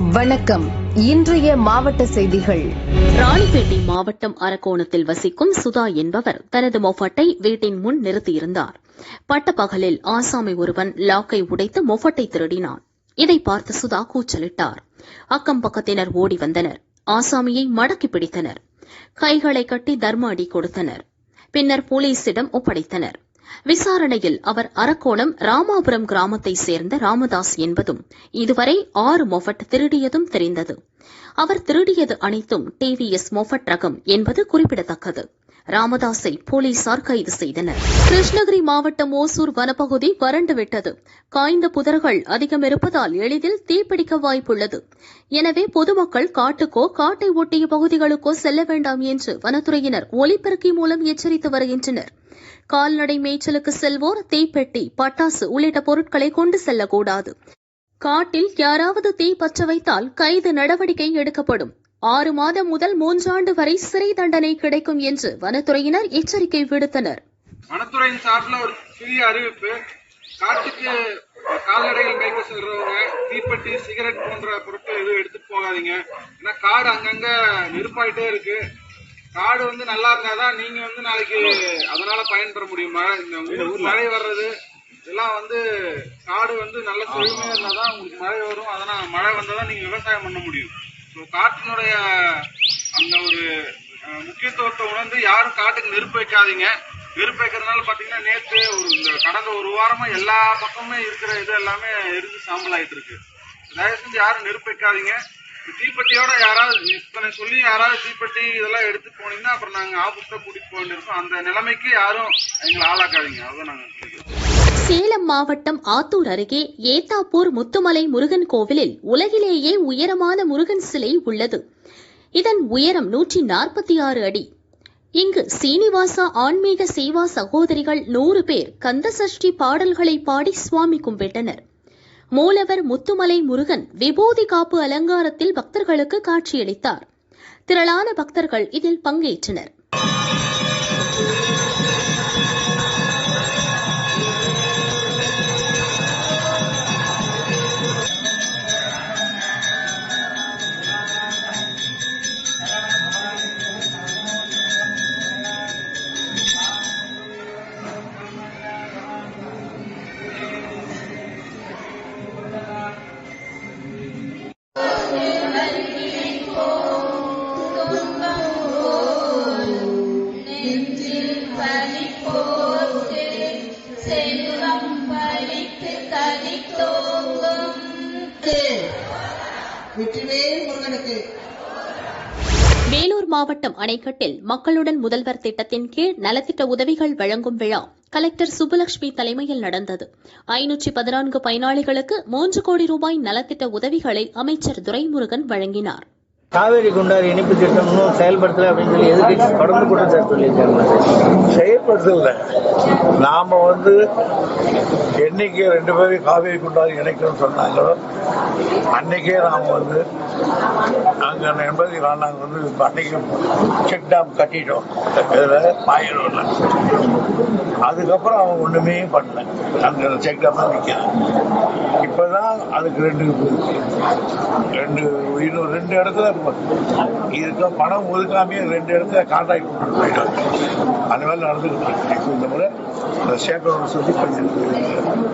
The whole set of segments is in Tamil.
வணக்கம். இன்றைய மாவட்ட செய்திகள். ராணிப்பேட்டை மாவட்டம் அரக்கோணத்தில் வசிக்கும் சுதா என்பவர் தனது மொஃபட்டை வீட்டின் முன் நிறுத்தியிருந்தார். பட்டப்பகலில் ஆசாமி ஒருவன் லாக்கை உடைத்து மொஃபட்டை திருடினான். இதை பார்த்து சுதா கூச்சலிட்டார். அக்கம் பக்கத்தினர் ஓடி வந்தனர். ஆசாமியை மடக்கி பிடித்தனர். கைகளை கட்டி தர்ம அடி கொடுத்தனர். பின்னர் போலீசிடம் ஒப்படைத்தனர். விசாரணையில் அவர் அரக்கோணம் ராமாபுரம் கிராமத்தை சேர்ந்த ராமதாஸ் என்பதும் இதுவரை ஆறு மொஃபட் திருடியதும் தெரிந்தது. அவர் திருடியது அனைத்தும் டிவிஎஸ் மொஃபட் ரகம் என்பது குறிப்பிடத்தக்கது. ராமதாஸை போலீசார் கைது செய்தனர். கிருஷ்ணகிரி மாவட்டம் ஓசூர் வனப்பகுதி வறண்டுவிட்டது காய்ந்த புதர்கள் அதிகம் இருப்பதால் எளிதில் தீப்பிடிக்க வாய்ப்புள்ளது. எனவே பொதுமக்கள் காட்டுக்கோ காட்டை ஒட்டிய பகுதிகளுக்கோ செல்ல வேண்டாம் என்று வனத்துறையினர் ஒலிபெருக்கி மூலம் எச்சரித்து வருகின்றனர். கால்நடை மேய்ச்சலுக்கு செல்வோர் தீப்பெட்டி பட்டாசு உள்ளிட்ட பொருட்களை கொண்டு செல்லக்கூடாது. காட்டில் யாராவது தீ பற்ற வைத்தால் கைது நடவடிக்கை எடுக்கப்படும். ஆறு மாதம் முதல் மூன்றாண்டு வரை சிறை தண்டனை கிடைக்கும் என்று வனத்துறையினர் எச்சரிக்கை விடுத்தனர். வனத்துறையின் சார்பில் ஒரு சிறிய அறிவிப்பு. காட்டுக்கு கால்நடைகள் மேய்க்க செல்றவங்க தீப்பெட்டி சிகரெட் போன்ற பொருட்கள் எதுவும் எடுத்துட்டு போகாதீங்க. ஏன்னா காடு அங்கங்க நெருப்பாயிட்டே இருக்கு. காடு வந்து நல்லா இருந்தாதான் நீங்க வந்து நாளைக்கு அதனால பயன்பெற முடியும்? மழை இந்த உங்களுக்கு மழை வர்றது இதெல்லாம் வந்து காடு வந்து நல்ல செழுமையா இருந்தாதான் உங்களுக்கு மழை வரும். அதனால மழை வந்தாதான் நீங்க விவசாயம் பண்ண முடியும். ஸோ காட்டினுடைய அந்த ஒரு முக்கியத்துவத்தை உணர்ந்து யாரும் காட்டுக்கு நெருப்பு வைக்காதீங்க. நெருப்பு வைக்கிறதுனால பாத்தீங்கன்னா நேற்று ஒரு இந்த கடந்த ஒரு வாரமா எல்லா பக்கமுமே இருக்கிற இது எல்லாமே எரிஞ்சு சாம்பல் ஆயிட்டு இருக்கு. தயவு செஞ்சு யாரும் நெருப்பு வைக்காதீங்க. தீப்பெட்டியோட யாராவது இத்தனை சொல்லி யாராவது தீப்பெட்டி இதெல்லாம் எடுத்து போனீங்கன்னா அப்புறம் நாங்க ஆபீஸ்ல கூட்டிட்டு போக அந்த நிலைமைக்கு யாரும் எங்களை ஆளாக்காதீங்க. அதுதான் நாங்க சேலம் மாவட்டம் ஆத்தூர் அருகே ஏத்தாப்பூர் முத்துமலை முருகன் கோவிலில் உலகிலேயே உயரமான முருகன் சிலை உள்ளது. இதன் உயரம் நூற்றி நாற்பத்தி ஆறு அடி. இங்கு சீனிவாசா ஆன்மீக சேவா சகோதரிகள் நூறு பேர் கந்தசஷ்டி பாடல்களை பாடி சுவாமி கும்பிட்டனர். மூலவர் முத்துமலை முருகன் விபூதி காப்பு அலங்காரத்தில் பக்தர்களுக்கு காட்சியளித்தார். திரளான பக்தர்கள் இதில் பங்கேற்றனர். மாவட்டம் அணைக்கட்டில் மக்களுடன் முதல்வர் திட்டத்தின் கீழ் நலத்திட்ட உதவிகள் வழங்கும் விழா கலெக்டர் சுப்புலட்சுமி தலைமையில் நடந்தது. ஐநூற்றி பதினான்கு பயனாளிகளுக்கு மூன்று கோடி ரூபாய் நலத்திட்ட உதவிகளை அமைச்சர் துரைமுருகன் வழங்கினார். காவேரி குண்டார் இனிப்பு திட்டம் இன்னும் செயல்படுத்தல அப்படின்னு சொல்லி எதிர்கட்சி தொடர்ந்து குற்றச்சாட்டு சொல்லியிருக்காங்க. செயல்படுத்தல. நாம வந்து என்னைக்கு ரெண்டு பேரும் காவேரி குண்டாறு இணைக்கணும்னு சொன்னாங்களோ அன்னைக்கே நாம் வந்து அங்க எண்பது நாங்க வந்து அன்னைக்கு செக் டேம் கட்டிட்டோம். இதுல பாயலூர்ல அதுக்கப்புறம் அவன் ஒண்ணுமே பண்ணல. அங்க செக் டேம் தான் நிக்கிறாங்க இப்பதான் அதுக்கு ரெண்டு ரெண்டு இன்னும் ரெண்டு இடத்துல இதுக்கு பணம் ஒதுக்காமே ரெண்டு இடத்துல கான்ட்ராக்ட் போயிட்டோம் அந்த மாதிரி நடந்துக்கிட்டு இருக்கு. இந்த முறை அந்த சேகரோட சொல்லி கொஞ்சம்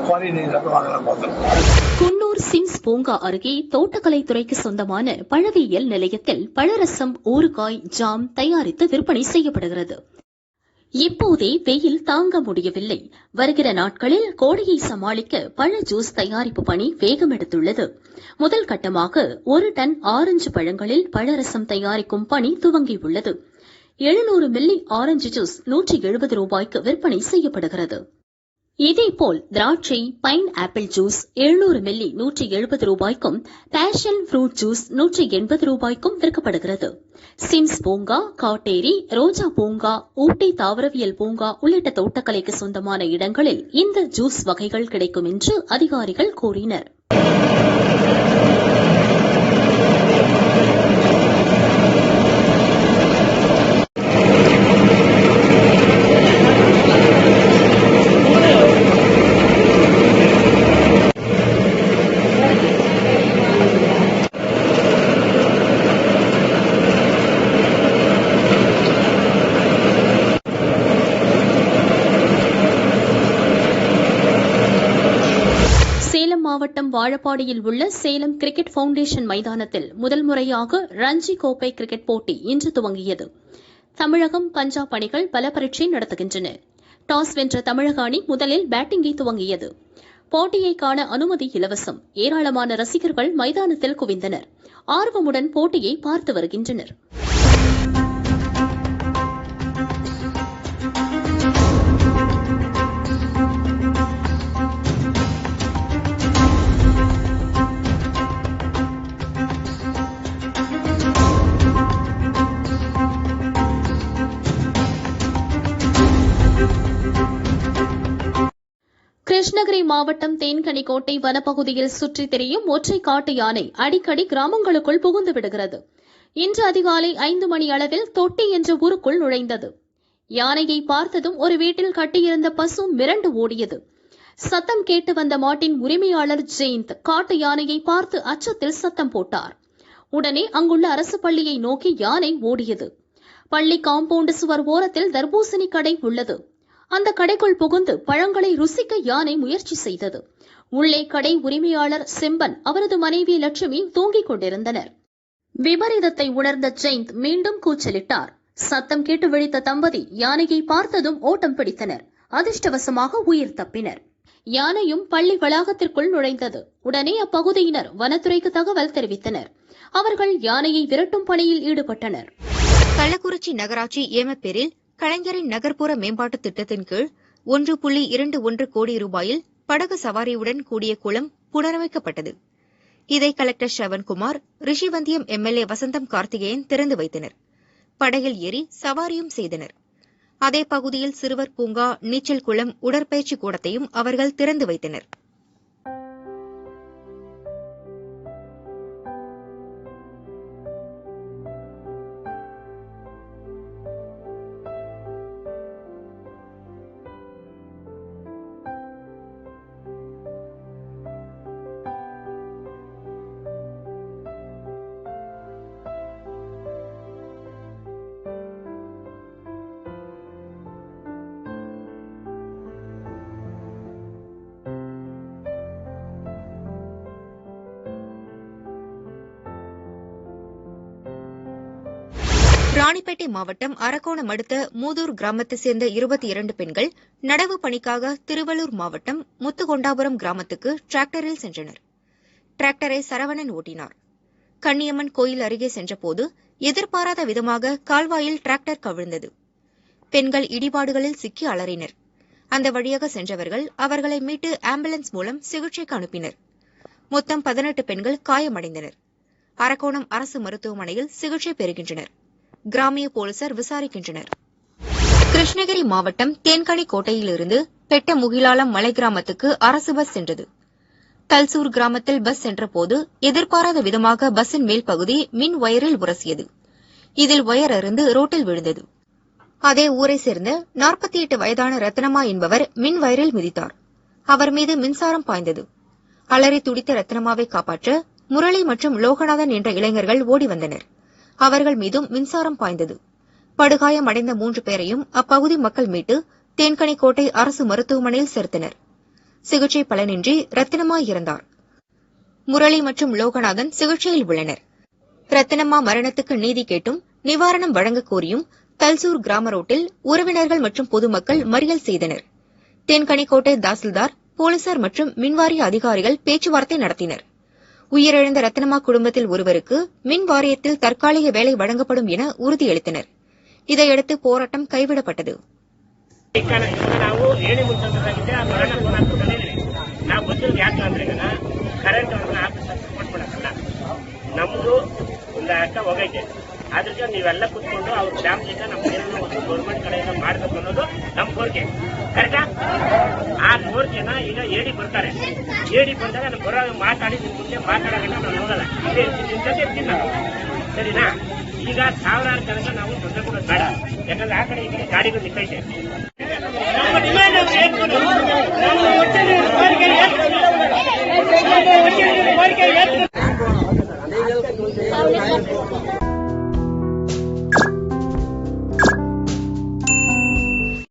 குவாரினேட் வாங்கலாம் பார்த்தோம் கரூர் சிம்ஸ் பூங்கா அருகே தோட்டக்கலைத்துறைக்கு சொந்தமான பழவியல் நிலையத்தில் பழரசம் ஊறுகாய் ஜாம் தயாரித்து விற்பனை செய்யப்படுகிறது. இப்போதே வெயில் தாங்க முடியவில்லை. வருகிற நாட்களில் கோடையை சமாளிக்க பழ ஜூஸ் தயாரிப்பு பணி வேகம் எடுத்துள்ளது முதல் கட்டமாக ஒரு டன் ஆரஞ்சு பழங்களில் பழரசம் தயாரிக்கும் பணி துவங்கியுள்ளது. எழுநூறு மில்லி ஆரஞ்சு ஜூஸ் நூற்றி எழுபது ரூபாய்க்கு விற்பனை செய்யப்படுகிறது. இதேபோல் திராட்சை பைன் ஆப்பிள் ஜூஸ் 700 மில்லி நூற்றி எழுபது ரூபாய்க்கும் பேஷன் ஃப்ரூட் ஜூஸ் நூற்றி எண்பது ரூபாய்க்கும் விற்கப்படுகிறது. சிம்ஸ் பூங்கா காட்டேரி ரோஜா பூங்கா ஊட்டி தாவரவியல் பூங்கா உள்ளிட்ட தோட்டக்கலைக்கு சொந்தமான இடங்களில் இந்த ஜூஸ் வகைகள் கிடைக்கும் என்று அதிகாரிகள் கூறினர். வாழப்பாடியில் உள்ள சேலம் கிரிக்கெட் பவுண்டேஷன் மைதானத்தில் முதல் முறையாக ரஞ்சி கோப்பை கிரிக்கெட் போட்டி இன்று துவங்கியது. தமிழகம் பஞ்சாப் அணிகள் பல பரீட்சை நடத்துகின்றன. டாஸ் வென்ற தமிழக அணி முதலில் பேட்டிங்கை துவங்கியது. போட்டியை காண அனுமதி இலவசம். ஏராளமான ரசிகர்கள் மைதானத்தில் குவிந்தனர். ஆர்வமுடன் போட்டியை பார்த்து வருகின்றனர். கிருஷ்ணகிரி மாவட்டம் தேன்கனிக்கோட்டை வனப்பகுதியில் சுற்றித் திரியும் ஒற்றை காட்டு யானை அடிக்கடி கிராமங்களுக்குள் புகுந்து விடுகிறது. இன்று அதிகாலை ஐந்து மணி அளவில் தொட்டி என்ற ஊருக்குள் நுழைந்தது. யானையை பார்த்ததும் ஒரு வீட்டில் கட்டியிருந்த பசு மிரண்டு ஓடியது. சத்தம் கேட்டு வந்த மாட்டின் உரிமையாளர் ஜெயந்த் காட்டு யானையை பார்த்து அச்சத்தில் சத்தம் போட்டார். உடனே அங்குள்ள அரசு பள்ளியை நோக்கி யானை ஓடியது. பள்ளி காம்பவுண்டு சுவர் ஓரத்தில் தர்பூசணி கடை உள்ளது. அந்த கடைக்குள் புகுந்து பழங்களை ருசிக்க யானை முயற்சி செய்தது. உள்ளே கடை உரிமையாளர் செம்பன் அவரது மனைவி லட்சுமி தூங்கிக் கொண்டிருந்தனர். விபரீதத்தை உணர்ந்த ஜெயந்த் மீண்டும் கூச்சலிட்டார். சத்தம் கேட்டு விழித்த தம்பதி யானையை பார்த்ததும் ஓட்டம் பிடித்தனர். அதிர்ஷ்டவசமாக உயிர் தப்பினர். யானையும் பள்ளி வளாகத்திற்குள் நுழைந்தது. உடனே அப்பகுதியினர் வனத்துறைக்கு தகவல் தெரிவித்தனர். அவர்கள் யானையை விரட்டும் பணியில் ஈடுபட்டனர். கள்ளக்குறிச்சி நகராட்சி ஏமப்பேரில் கலைஞரின் நகர்ப்புற மேம்பாட்டுத் திட்டத்தின் கீழ் ஒன்று புள்ளி இரண்டு ஒன்று கோடி ரூபாயில் படகு சவாரியுடன் கூடிய குளம் புனரமைக்கப்பட்டது. இதை கலெக்டர் ஷவன்குமார் ரிஷிவந்தியம் எம்எல்ஏ வசந்தம் கார்த்திகேயன் திறந்து வைத்தனர். படகில் ஏறி சவாரியும் செய்தனர். அதே பகுதியில் சிறுவர் பூங்கா நீச்சல் குளம் உடற்பயிற்சி கூடத்தையும் அவர்கள் திறந்து வைத்தனர். ராணிப்பேட்டை மாவட்டம் அரக்கோணம் அடுத்த மூதூர் கிராமத்தைச் சேர்ந்த இருபத்தி இரண்டு பெண்கள் நடவு பணிக்காக திருவள்ளூர் மாவட்டம் முத்துகொண்டாபுரம் கிராமத்துக்கு டிராக்டரில் சென்றனர். டிராக்டரை சரவணன் ஓட்டினார். கன்னியம்மன் கோயில் அருகே சென்றபோது எதிர்பாராத விதமாக கால்வாயில் டிராக்டர் கவிழ்ந்தது. பெண்கள் இடிபாடுகளில் சிக்கி அலறினர். அந்த வழியாக சென்றவர்கள் அவர்களை மீட்டு ஆம்புலன்ஸ் மூலம் சிகிச்சைக்கு அனுப்பினர். மொத்தம் பதினெட்டு பெண்கள் காயமடைந்தனர். அரக்கோணம் அரசு மருத்துவமனையில் சிகிச்சை பெறுகின்றனர். கிராமிய போலீசார் விசாரிக்கின்றனர். கிருஷ்ணகிரி மாவட்டம் தேன்கனி கோட்டையிலிருந்து பெட்ட முகிலாலம் மலை கிராமத்துக்கு அரசு பஸ் சென்றது. தல்சூர் கிராமத்தில் பஸ் சென்றபோது எதிர்பாராத விதமாக பஸ்ஸின் மேல் பகுதி மின் ஒயரில் உரசியது. இதில் ஒயர் அருந்து ரோட்டில் விழுந்தது. அதே ஊரை சேர்ந்த நாற்பத்தி எட்டு வயதான ரத்னமா என்பவர் மின் வயரில் மிதித்தார். அவர் மீது மின்சாரம் பாய்ந்தது. அலறி துடித்த ரத்னமாவை காப்பாற்ற முரளி மற்றும் லோகநாதன் என்ற இளைஞர்கள் ஓடி வந்தனர். அவர்கள் மீதும் மின்சாரம் பாய்ந்தது. படுகாயமடைந்த மூன்று பேரையும் அப்பகுதி மக்கள் மீட்டு தேன்கனிக்கோட்டை அரசு மருத்துவமனையில் சேர்த்தனர். சிகிச்சை பலனின்றி ரத்தினமா இறந்தார். முரளி மற்றும் லோகநாதன் சிகிச்சையில் உள்ளனர். ரத்தினம்மா மரணத்துக்கு நீதி கேட்டும் நிவாரணம் வழங்கக் கோரியும் தல்சூர் கிராம ரோட்டில் உறவினர்கள் மற்றும் பொதுமக்கள் மறியல் செய்தனர். தென்கனிக்கோட்டை தாசில்தார் போலீசார் மற்றும் மின்வாரிய அதிகாரிகள் பேச்சுவார்த்தை நடத்தினர். உயிரிழந்த ரத்னமா குடும்பத்தில் ஒருவருக்கு மின் வாரியத்தில் தற்காலிக வேலை வழங்கப்படும் என உறுதியளித்தனர் இதையடுத்து போராட்டம் கைவிடப்பட்டது ನಾವು ಹೇಳಿ ಮುಂಚೆ ಆ ಮರಣ ಫೋನ್ ಹಾಕ್ಬಿಟ್ಟು ನಾವು ಗೊತ್ತಿರೋದು ಯಾಕೆ ಅಂದ್ರೆ ಈಗ ಕರೆಂಟ್ ಅವ್ರನ್ನ ಆಫೀಸರ್ ಸಪೋರ್ಟ್ ಮಾಡಕ್ಕಲ್ಲ ನಮ್ದು ಒಂದು ಅರ್ಥ ಹೋಗೈತೆ ಅದಕ್ಕೆ ನೀವೆಲ್ಲ ಕುತ್ಕೊಂಡು ಅವ್ರ ಫ್ಯಾಮಿಲಿನ ಏನೋ ಒಂದು ಗೌರ್ಮೆಂಟ್ ಕಡೆಯಿಂದ ಮಾಡಬೇಕು ಅನ್ನೋದು ನಮ್ಮ ಕೋರಿಕೆ. ಕರೆಕ್ಟಾ ಆ? ಜನ ಈಗ ಏಡಿ ಬರ್ತಾರೆ ಏಡಿ ಬಂದಾಗ ನಾನು ಬರೋ ಮಾತಾಡಿ ನಿಮ್ ಮುಂದೆ ಮಾತಾಡೋಕೆ ನಾನು ಹೋಗಲ್ಲ ಇದೇ ಜೊತೆ ಇರ್ತೀನಿ ನಾನು ಸರಿನಾ? ಈಗ ಸಾವಿರಾರು ಜನಕ್ಕೆ ನಾವು ದೊಡ್ಡ ಕೂಡ ಬೇಡ. ಯಾಕಂದ್ರೆ ಆ ಕಡೆ ಈ ಕಡೆ ಗಾಡಿಗಳು ನಿಂತೈತೆ ನಮ್ಮ